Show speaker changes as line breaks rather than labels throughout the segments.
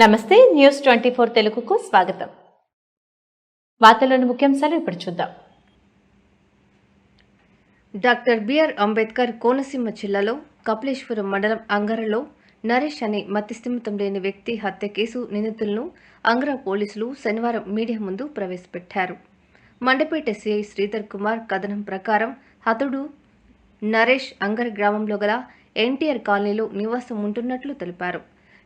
నమస్తే news twenty four తెలుగుకు స్వాగతం. వార్తలోని ముఖ్యాంశాలు ఇప్పుడు చూద్దాం.
డాక్టర్ బిఆర్ అంబేద్కర్ కోనసీమ జిల్లాలో కపిలేశ్వరం మండలం అంగరలో నరేష్ అనే మతిస్థిమితం లేని వ్యక్తి హత్య కేసు నిందితులను అంగర పోలీసులు శనివారం మీడియా ముందు ప్రవేశపెట్టారు. మండపేట సిఐ శ్రీధర్ కుమార్ కథనం ప్రకారం హతుడు నరేష్ అంగర్ గ్రామంలో గల ఎన్టీఆర్ కాలనీలో నివాసం ఉంటున్నట్లు తెలిపారు.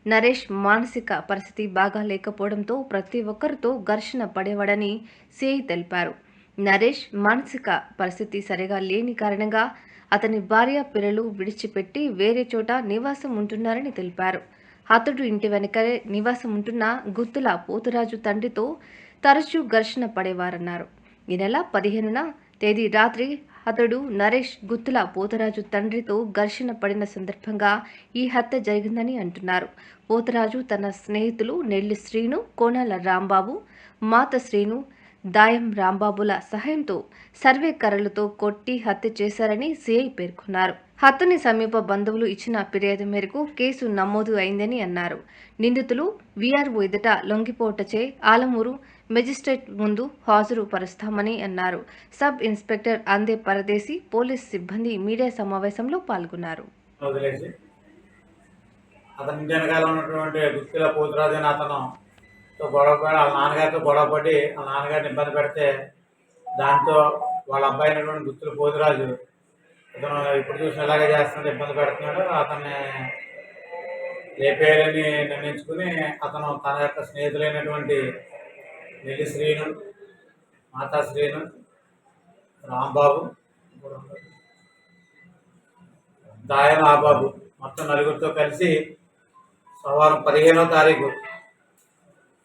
నరేష్ మానసిక పరిస్థితి బాగా లేకపోవడంతో ప్రతి ఒక్కరితో ఘర్షణ పడేవాడని సిఐ తెలిపారు. నరేష్ మానసిక పరిస్థితి సరిగా లేని కారణంగా అతని భార్య పిల్లలు విడిచిపెట్టి వేరే చోట నివాసం ఉంటున్నారని తెలిపారు. అతడు ఇంటి వెనకలే నివాసం ఉంటున్న గుత్తుల పోతురాజు తండ్రితో తరచూ ఘర్షణ పడేవారన్నారు. ఈ నెల పదిహేనున తేదీ రాత్రి అతడు నరేష్ గుత్తుల పోతరాజు తండ్రితో ఘర్షణ పడిన సందర్భంగా ఈ హత్య జరిగిందని అంటున్నారు. పోతరాజు తన స్నేహితులు నెల్లి శ్రీను కోనాల రాంబాబు మాత శ్రీను దాయం రాంబాబుల సహాయంతో సర్వే కర్రలతో కొట్టి హత్య చేశారని సిఐ పేర్కొన్నారు. హత్యని సమీప బంధువులు ఇచ్చిన ఫిర్యాదు మేరకు కేసు నమోదు అయిందని అన్నారు. నిందితులు వీఆర్ఓ ఎదుట లొంగిపోటచే ఆలమూరు మెజిస్ట్రేట్ ముందు హాజరు పరుస్తామని అన్నారు. సబ్ ఇన్స్పెక్టర్ అందే పరదేశి పోలీస్ సిబ్బంది మీడియా సమావేశంలో పాల్గొన్నారు.
అతని వెనకాల ఉన్నటువంటి గుత్తిల పోతురాజు అతను గొడవ పడి వాళ్ళ నాన్నగారితో గొడవ పడి వాళ్ళ నాన్నగారిని ఇబ్బంది పెడితే దాంతో వాళ్ళ అబ్బాయి అయినటువంటి గుత్తుల పోతురాజు అతను ఇప్పుడు చూసి ఎలాగే చేస్తున్నాడు ఇబ్బంది పెడుతున్నాడు అతన్ని లేపేయాలని నిర్ణయించుకుని అతను తన యొక్క స్నేహితులైనటువంటి నెల్లి శ్రీను మాతా శ్రీను రాంబాబు దాయన ఆబాబు మొత్తం నలుగురితో కలిసి సోమవారం పదిహేనో తారీఖు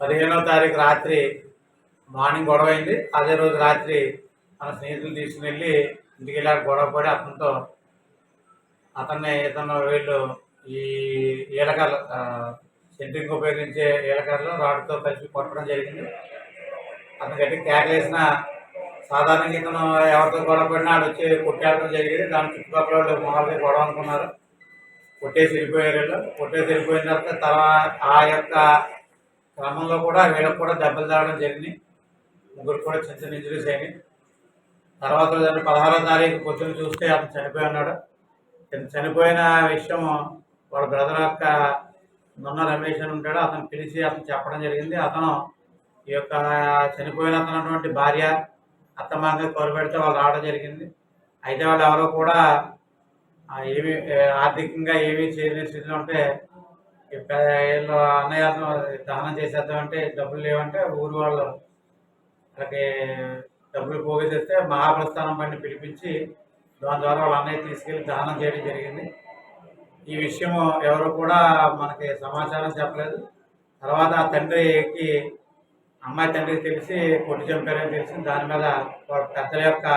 పదిహేనో తారీఖు రాత్రి మార్నింగ్ గొడవ అయింది అదే రోజు రాత్రి మన స్నేహితులు తీసుకుని వెళ్ళి ఇంటికి వెళ్ళారు. గొడవ పడి అతనితో అతన్ని ఇతను వీళ్ళు ఈ ఏలకర్లు సెంట్రింగ్ ఉపయోగించే ఏలకర్లు రాడ్తో కలిసి కొట్టడం జరిగింది. అతను గట్టి కేకలేసిన సాధారణంగా ఇతను ఎవరితో గొడవ పడినా ఆడు వచ్చి కొట్టేయడం జరిగింది. దాని చుట్టుపక్కల వాళ్ళు మొహాలకి గొడవ అనుకున్నారు. కొట్టేసి వెళ్ళిపోయారు వీళ్ళు. కొట్టేసి వెళ్ళిపోయిన తర్వాత తర్వాత ఆ యొక్క క్రమంలో కూడా వీళ్ళకి కూడా దెబ్బలు తాగడం జరిగింది. ముగ్గురు కూడా చిన్న చిన్న ఇంజరీస్ అయినాయి. తర్వాత దాన్ని పదహారో తారీఖు కూర్చొని చూస్తే అతను చనిపోయి ఉన్నాడు. చనిపోయిన విషయం వాళ్ళ బ్రదర్ యొక్క నున్న రమేష్ అని ఉంటాడు. అతను పిలిచి అతను చెప్పడం జరిగింది. అతను ఈ యొక్క చనిపోయిన అతనటువంటి భార్య అత్తమాంగ కోరు పెడితే వాళ్ళు రావడం జరిగింది. అయితే వాళ్ళు ఎవరో కూడా ఏమి ఆర్థికంగా ఏమీ చేయలేని స్థితిలో ఉంటే ఏళ్ళు పె- అన్నయ్యను దహనం చేసేద్దామంటే డబ్బులు లేవంటే ఊరు వాళ్ళు వాళ్ళకి డబ్బులు పోగేసేస్తే మహాప్రస్థానం బండి పిలిపించి దాని ద్వారా వాళ్ళ అన్నయ్య తీసుకెళ్ళి దహనం చేయడం జరిగింది. ఈ విషయం ఎవరు కూడా మనకి సమాచారం చెప్పలేదు. తర్వాత ఆ తండ్రికి అమ్మాయి తండ్రికి తెలిసి కొట్టి చంపారని తెలిసి దాని మీద వాళ్ళ పెద్దల యొక్క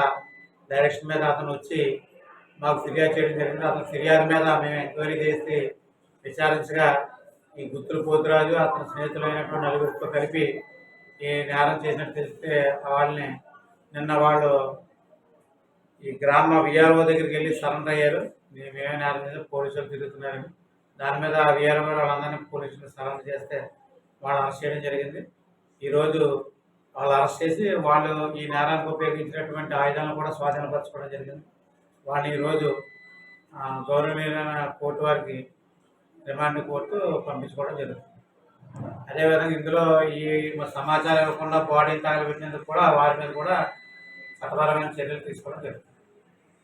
డైరెక్షన్ మీద అతను వచ్చి మాకు ఫిర్యాదు చేయడం జరిగింది. అతను ఫిర్యాదు మీద మేము ఎంక్వైరీ చేసి విచారించగా ఈ గుత్తులు పోతురాజు అతని స్నేహితులైనటువంటి నలుగురితో కలిపి ఈ నేరం చేసినట్టు తెలిస్తే వాళ్ళని నిన్న వాళ్ళు ఈ గ్రామ విఆర్ఓ దగ్గరికి వెళ్ళి సరెండర్ అయ్యారు. మేమేమే నేరం చేసి పోలీసులు తిరుగుతున్నారని దాని మీద విఆర్ఓ వాళ్ళందరినీ పోలీసులు సరెండర్ చేస్తే వాళ్ళు అరెస్ట్ చేయడం జరిగింది. ఈరోజు వాళ్ళు అరెస్ట్ చేసి వాళ్ళు ఈ నేరానికి ఉపయోగించినటువంటి ఆయుధాలను కూడా స్వాధీనపరచుకోవడం జరిగింది. వాళ్ళు ఈరోజు ఆ, గౌరవనీయులైన కోర్టు వారికి రిమాండ్ కోర్టు పంపించుకోవడం జరుగుతుంది. అదేవిధంగా ఇందులో ఈ సమాచారం ఇవ్వకుండా బాడీని తగలబెట్టినందుకు కూడా వారి మీద కూడా చట్టపరమైన చర్యలు తీసుకోవడం జరుగుతుంది.